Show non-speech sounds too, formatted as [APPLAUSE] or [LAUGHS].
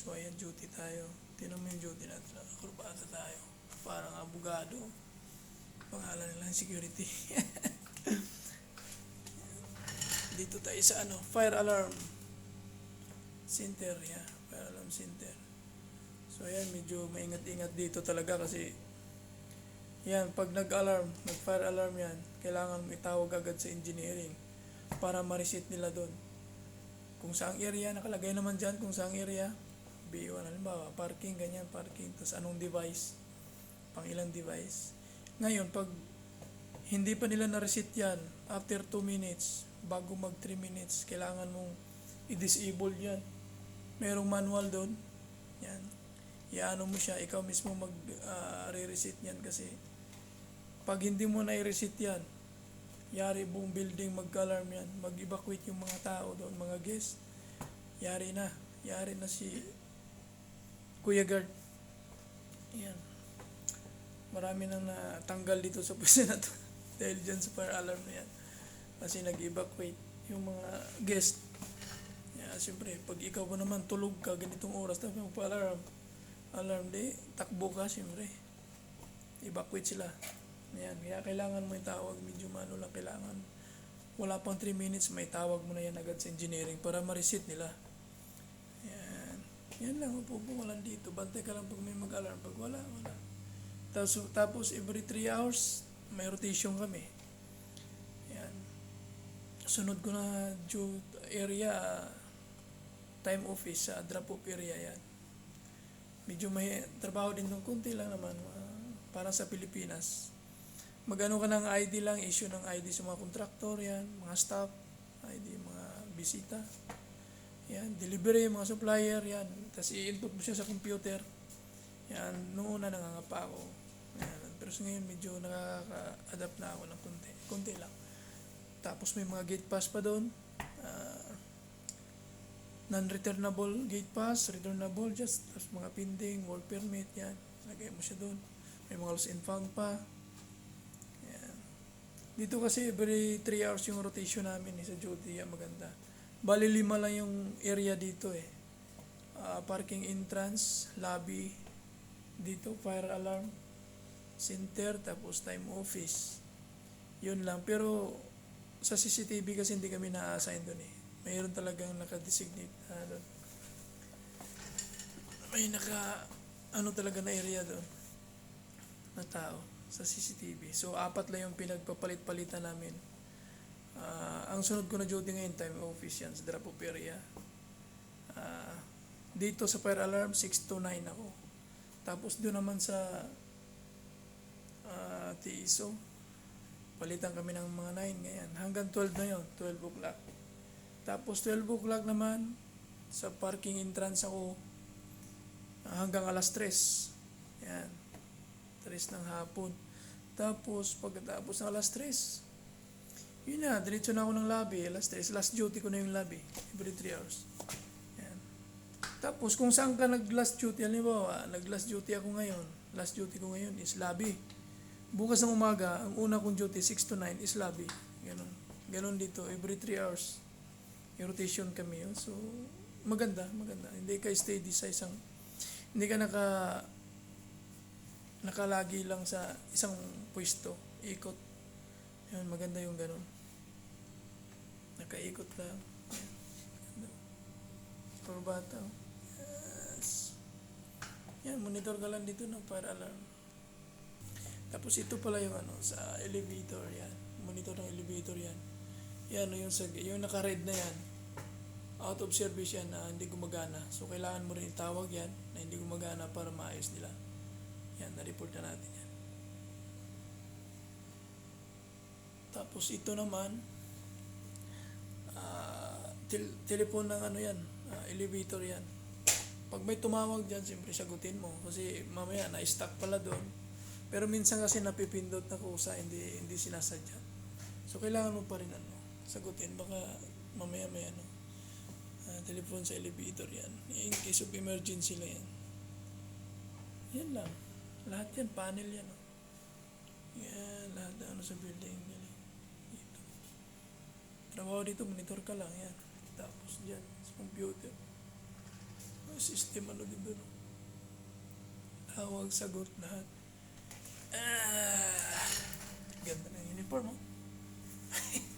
So, ayan, duty tayo. Tinan mo yung duty natin. Nakakurbata tayo. Parang abogado. Pangalan nila security. [LAUGHS] Dito tayo sa ano, fire alarm center. Yeah, fire alarm center. So, ayan, medyo maingat-ingat dito talaga kasi yan, pag nag-alarm, nag-fire alarm yan, kailangan may tawag agad sa engineering para ma-reset nila doon. Kung saang area, nakalagay naman dyan kung saang area, B1, halimbawa, parking, ganyan, parking, tapos anong device, pang ilang device. Ngayon, pag hindi pa nila na-reset yan, after 2 minutes, bago mag 3 minutes, kailangan mong i-disable yan. Merong manual doon. Yan. Iano mo siya, ikaw mismo mag-re-reset yan kasi pag hindi mo na i-reset yan, yari buong building mag-alarm yan, mag-evacuate yung mga tao doon, mga guests, yari na, yari na si Kuya Guard. Yan. Marami nang natanggal dito sa pwesto na to [LAUGHS] dahil dyan sa fire alarm na yan. Kasi nag-evacuate yung mga guest. Yeah, siyempre, pag ikaw pa naman tulog ka ganitong oras tapos magpa-alarm, alarm di, takbo ka siyempre. Evacuate sila. Yan, kaya kailangan mo yung tawag, medyo mano lang kailangan. Wala pang 3 minutes, may tawag mo na yan agad sa engineering para ma-reset nila. Yan. Lang, lang dito. Bantay ka lang pag may mag-alarm. Pag wala, wala. Tapos, tapos every 3 hours, may rotation kami. Yan. Sunod ko na due area, time office, sa drop-off area yan. Medyo may trabaho din nung kunti lang naman, ah, para sa Pilipinas. Magano ka ng ID lang, issue ng ID sa mga kontraktor, yan, mga staff, ID, mga bisita. Yan, delivery, mga supplier, yan. Tapos i-input mo siya sa computer. Yan, noong una nangangapa ako. Yan. Pero sa ngayon medyo nakaka-adapt na ako ng konti. Konti lang. Tapos may mga gate pass pa doon. Ah, non-returnable gate pass, returnable, just tapos mga pending, work permit, yan. Lagay mo siya doon. May mga lost and found pa. Yan. Dito kasi every 3 hours yung rotation namin eh, sa duty, yan maganda. Bali lima lang yung area dito eh. Ah, parking entrance, lobby, dito fire alarm, center, tapos time office. Yun lang. Pero sa CCTV kasi hindi kami na-assign doon eh. Mayroon talagang naka-designate na doon. May naka, ano talaga na area doon na tao sa CCTV. So, apat lang yung pinagpapalit-palitan namin. Ah, ang sunod ko na duty ngayon, time office yan, sa drop-off area. Ah, dito sa fire alarm, 6 to 9 ako. Tapos doon naman sa ah, TISO, palitan kami ng mga 9 ngayon. Hanggang 12 na yon 12 o'clock. Tapos 12 o'clock naman, sa parking entrance ako, hanggang alas 3. Yan. 3 ng hapon. Tapos, pagkatapos ng alas 3, yun na, diretso na ako ng lobby, alas 3. Last duty ko na yung lobby, every 3 hours. Yan. Tapos, kung saan ka nag-last duty, halimbawa, nag-last duty ako ngayon, last duty ko ngayon is lobby. Bukas ng umaga, ang una kong duty, 6 to 9, is lobby. Ganon. Ganon dito, every 3 hours. Yung rotation kami yun. So, maganda, maganda. Hindi ka steady sa isang, hindi ka naka, nakalagi lang sa isang pwesto, ikot. Yun, maganda yung ganon. Nakaikot lang. Yan. Corbata. Yes. Yan, monitor ka lang dito no, para alarm. Tapos ito pala yung ano, sa elevator yan. Monitor ng elevator yan. Yan, yung, sa, yung naka-red na yan. Out of service yan na hindi gumagana. So, kailangan mo rin itawag yan na hindi gumagana para maayos nila. Yan, na-report na natin yan. Tapos ito naman, tel- telephone ng ano yan, ah, elevator yan. Pag may tumawag dyan, siyempre sagutin mo. Kasi mamaya, na-stuck pala doon. Pero minsan kasi napipindot na kusa, hindi, hindi sinasadya. So, kailangan mo pa rin ano, sagutin. Baka mamaya may ano, ah, telephone sa elevator yan. In case of emergency lang yan. Yan lang. Lahat yan, panel yan. Oh. Yan, lahat ano sa building. Yan. Trabaho dito, monitor ka lang yan. Tapos dyan, sa computer. system ano din doon. Tawag, sagot, lahat. Ah, ganda ng uniform, oh. [LAUGHS]